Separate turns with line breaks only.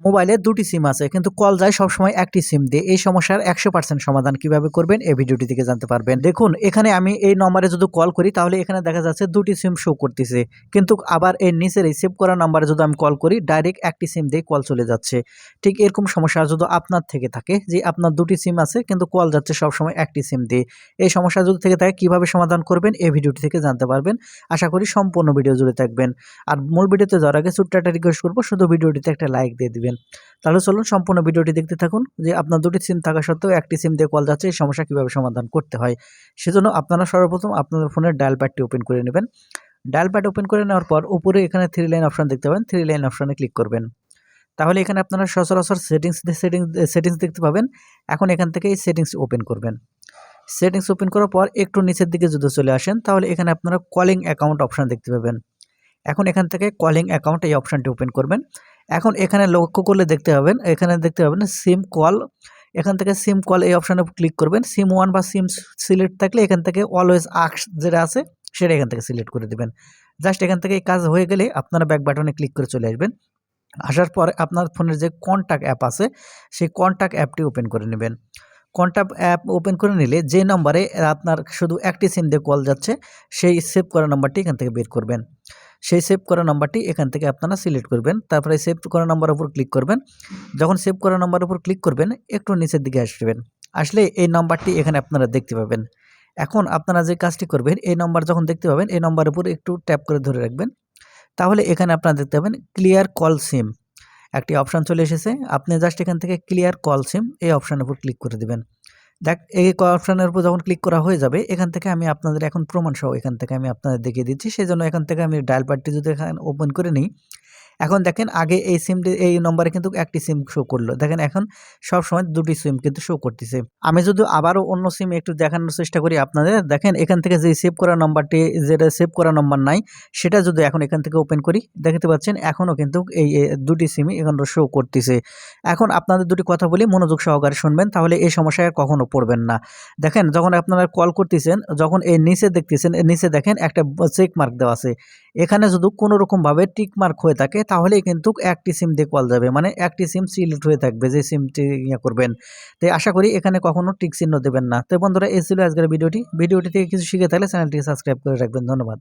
মোবাইলে দুটি সিম আছে, কিন্তু কল যায় সবসময় একটি সিম দিয়ে। এই সমস্যার একশো পার্সেন্ট সমাধান কীভাবে করবেন এই ভিডিওটি থেকে জানতে পারবেন। দেখুন, এখানে আমি এই নম্বরে যদি কল করি, তাহলে এখানে দেখা যাচ্ছে দুটি সিম শো করতেছে। কিন্তু আবার এর নিচের এই সেভ করা নাম্বারে যদি আমি কল করি ডাইরেক্ট একটি সিম দিয়ে কল চলে যাচ্ছে। ঠিক এরকম সমস্যা যদি আপনার থেকে থাকে, যে আপনার দুটি সিম আছে, কিন্তু কল যাচ্ছে সবসময় একটি সিম দিয়ে। এই সমস্যা যদি থেকে থাকে, কীভাবে সমাধান করবেন এই ভিডিওটি থেকে জানতে পারবেন। আশা করি সম্পূর্ণ ভিডিও জুড়ে থাকবেন। আর মূল ভিডিওতে যাওয়ার আগে ছোট্ট একটা রিকোয়েস্ট করব, শুধু ভিডিওটিতে একটা লাইক দিয়ে দিবেন। তাহলে চলুন সম্পূর্ণ ভিডিওটি দেখতে থাকুন যে আপনার দুটি সিম থাকা সত্ত্বেও একটি সিম দিয়ে কল যাচ্ছে, এই সমস্যা কীভাবে সমাধান করতে হয়। সেজন্য আপনারা সর্বপ্রথম আপনাদের ফোনের ডায়াল প্যাডটি ওপেন করে নেবেন। ডায়াল প্যাড ওপেন করে নেওয়ার পর উপরে এখানে থ্রি লাইন অপশান দেখতে পাবেন। থ্রি লাইন অপশানে ক্লিক করবেন। তাহলে এখানে আপনারা সচরাচর সেটিংস সেটিংস সেটিংস দেখতে পাবেন। এখন এখান থেকে এই সেটিংস ওপেন করবেন। সেটিংস ওপেন করার পর একটু নিচের দিকে যদি চলে আসেন, তাহলে এখানে আপনারা কলিং অ্যাকাউন্ট অপশান দেখতে পাবেন। এখন এখান থেকে কলিং অ্যাকাউন্ট এই অপশানটি ওপেন করবেন। এখন এখানে লক্ষ্য করলে দেখতে পাবেন, এখানে দেখতে পাবেন সিম কল এখান থেকে সিম কল এই অপশানে ক্লিক করবেন। সিম ওয়ান বা সিম সিলেক্ট থাকলে এখান থেকে অলওয়েজ আক্স যেটা আছে সেটা এখান থেকে সিলেক্ট করে দেবেন। জাস্ট এখান থেকে এই কাজ হয়ে গেলে আপনারা ব্যাক বাটনে ক্লিক করে চলে আসবেন। আসার পরে আপনার ফোনের যে কন্ট্যাক্ট অ্যাপ আছে, সেই কন্ট্যাক্ট অ্যাপটি ওপেন করে নেবেন। কন্ট্যাক্ট অ্যাপ ওপেন করে নিলে যে নম্বরে আপনার শুধু একটি সিম দিয়ে কল যাচ্ছে, সেই সেভ করা নাম্বারটি এখান থেকে বের করবেন। সেই সেভ করা নাম্বারটি এখান থেকে আপনারা সিলেক্ট করবেন, তারপরে সেভ করা নাম্বার উপর ক্লিক করবেন। যখন সেভ করা নাম্বার উপর ক্লিক করবেন, একটু নিচের দিকে আসবেন। আসলে এই নাম্বারটি এখানে আপনারা দেখতে পাবেন। এখন আপনারা যে কাজটি করবেন, এই নাম্বার যখন দেখতে পাবেন, এই নাম্বার উপর একটু ট্যাপ করে ধরে রাখবেন। তাহলে এখানে আপনারা দেখতে পাবেন ক্লিয়ার কল সিম একটি অপশান চলে এসেছে। আপনি জাস্ট এখান থেকে ক্লিয়ার কল সিম এই অপশানের উপর ক্লিক করে দেবেন। দেখ, এই অপশানের উপর যখন ক্লিক করা হয়ে যাবে, এখান থেকে আমি আপনাদের এখন প্রমাণ সহ এখান থেকে আমি আপনাদের দেখিয়ে দিচ্ছি। সেই জন্য এখান থেকে আমি ডায়াল পার্টটি যদি এখানে ওপেন করে নিই এখন দেখেন আগে এই সিমটি এই নম্বরে কিন্তু একটি সিম শো করল। দেখেন এখন সব সময় দুটি সিম কিন্তু শো করতেছে। আমি যদি আবারও অন্য সিম একটু দেখানোর চেষ্টা করি আপনাদের, দেখেন এখান থেকে যে সেভ করা নম্বরটি যেটা সেভ করা নম্বর নাই, সেটা যদি এখন এখান থেকে ওপেন করি, দেখতে পাচ্ছেন এখনও কিন্তু এই দুটি সিমই এখন শো করতেছে। এখন আপনাদের দুটি কথা বলি, মনোযোগ সহকারে শুনবেন, তাহলে এই সমস্যায় আর কখনো পড়বেন না। দেখেন যখন আপনারা কল করতেছেন, যখন এই নিচে দেখতেছেন, নিচে দেখেন একটা চেক মার্ক দেওয়া আছে। এখানে যদি কোনো রকমভাবে টিক মার্ক হয়ে থাকে, তাহলেই কিন্তু একটি সিম দিয়ে কল যাবে। মানে একটি সিম সিলেক্ট হয়ে থাকবে যে সিমটি ইয়ে করবেন। তো আশা করি এখানে কখনো টিক চিহ্ন দেবেন না। তো বন্ধুরা, এই ছিল আজকের ভিডিওটি। ভিডিওটি থেকে কিছু শিখে থাকলে চ্যানেলটিকে সাবস্ক্রাইব করে রাখবেন। ধন্যবাদ।